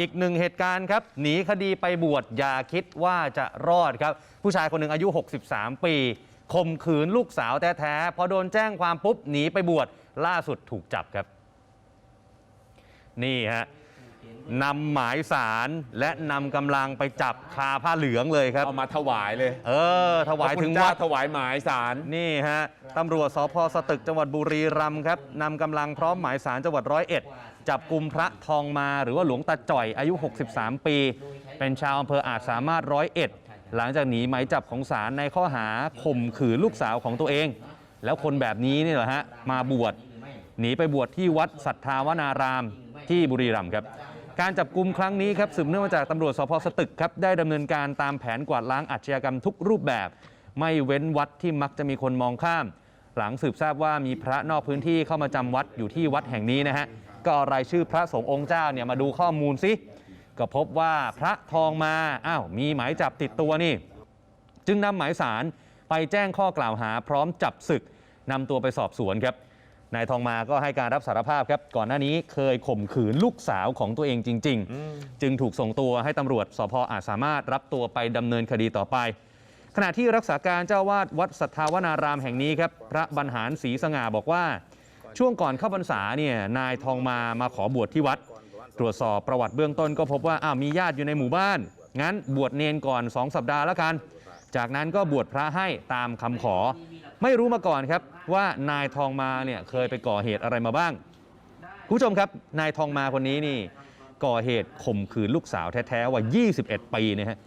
อีกหนึ่งเหตุการณ์ครับ หนีคดีไปบวชอย่าคิดว่าจะรอดครับ ผู้ชายคนหนึ่งอายุ 63 ปีข่มขืนลูกสาวแท้ๆพอโดนแจ้งความปุ๊บหนีไปบวชล่าสุดถูกจับครับ นี่ฮะ นำหมายสารและนำกำลังไปจับคาผ้าเหลืองเลยครับ เอามาถวายเลย เออ ถวายถึงพระคุณวัเจ้ดถวายหมายสารนี่ฮะตำรวจสพสตึกจังหวัดบุรีรัมย์ครับนำกำลังพร้อมหมายสารจังหวัดร้อยเอ็ดจับกลุ่มพระทองมาหรือว่าหลวงตาจ่อยอายุ 63 ปี เป็นชาวอำเภออาจสามารถร้อยเอ็ดหลังจากหนีหมายจับของศาลในข้อหาข่มขืนลูกสาวของตัวเอง แล้วคนแบบนี้นี่เหรอฮะมาบวชหนีไปบวชที่วัดสัทธาวนาราม ที่บุรีรัมย์ครับการจับกลุ่มครั้งนี้ครับสืบเนื่องมาจากตำรวจสพสตึกครับได้ดำเนินการตามแผนกวาดล้างอาชญากรรมทุกรูปแบบ ไม่เว้นวัดที่มักจะมีคนมองข้าม หลังสืบทราบว่ามีพระนอกพื้นที่เข้ามาจำวัดอยู่ที่วัดแห่งนี้นะฮะก็รายชื่อพระสงฆ์องค์เจ้าเนี่ยมาดูข้อมูลสิก็พบว่าพระทองมาอ้าวมีหมายจับติดตัวนี่ จึงนำหมายสารไปแจ้งข้อกล่าวหาพร้อมจับศึกนำตัวไปสอบสวนครับ นายทองมาก็ให้การรับสารภาพครับก่อนหน้านี้เคยข่มขืนลูกสาวของตัวเองจริง ๆ จึงถูกส่งตัวให้ตำรวจสพอาจสามารถรับตัวไปดำเนินคดีต่อไป ขณะที่รักษาการเจ้าวาดวัดสัทธาวนารามแห่งนี้ครับพระบรรหารศรีสง่าบอกว่า ช่วงก่อนเข้าพรรษาเนี่ยนายทองมามาขอบวชที่วัด ตรวจสอบประวัติเบื้องต้นก็พบว่าอ้าวมีญาติอยู่ในหมู่บ้าน งั้นบวชเนนก่อน 2 สัปดาห์แล้วกัน จากนั้นก็บวชพระให้ตามคำขอ ไม่รู้มาก่อนครับว่านายทองมาเนี่ยเคยไปก่อเหตุอะไรมาบ้างคุณผู้ชมครับนายทองมาคนนี้นี่ก่อเหตุข่มขืนลูกสาวแท้ๆว่า21 ปีนะฮะ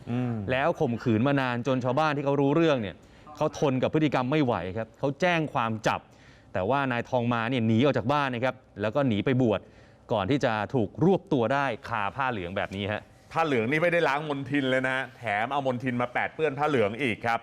แล้วข่มขืนมานานจนชาวบ้านที่เขารู้เรื่องเนี่ยเขาทนกับพฤติกรรมไม่ไหวครับเขาแจ้งความจับ แต่ว่านายทองมาเนี่ยหนีออกจากบ้านนะครับแล้วก็หนีไปบวชก่อนที่จะถูกรวบตัวได้คาผ้าเหลืองแบบนี้ฮะ ผ้าเหลืองนี่ไม่ได้ล้างมลทินเลยนะ แถมเอามลทินมาแปดเปื้อนผ้าเหลืองอีกครับ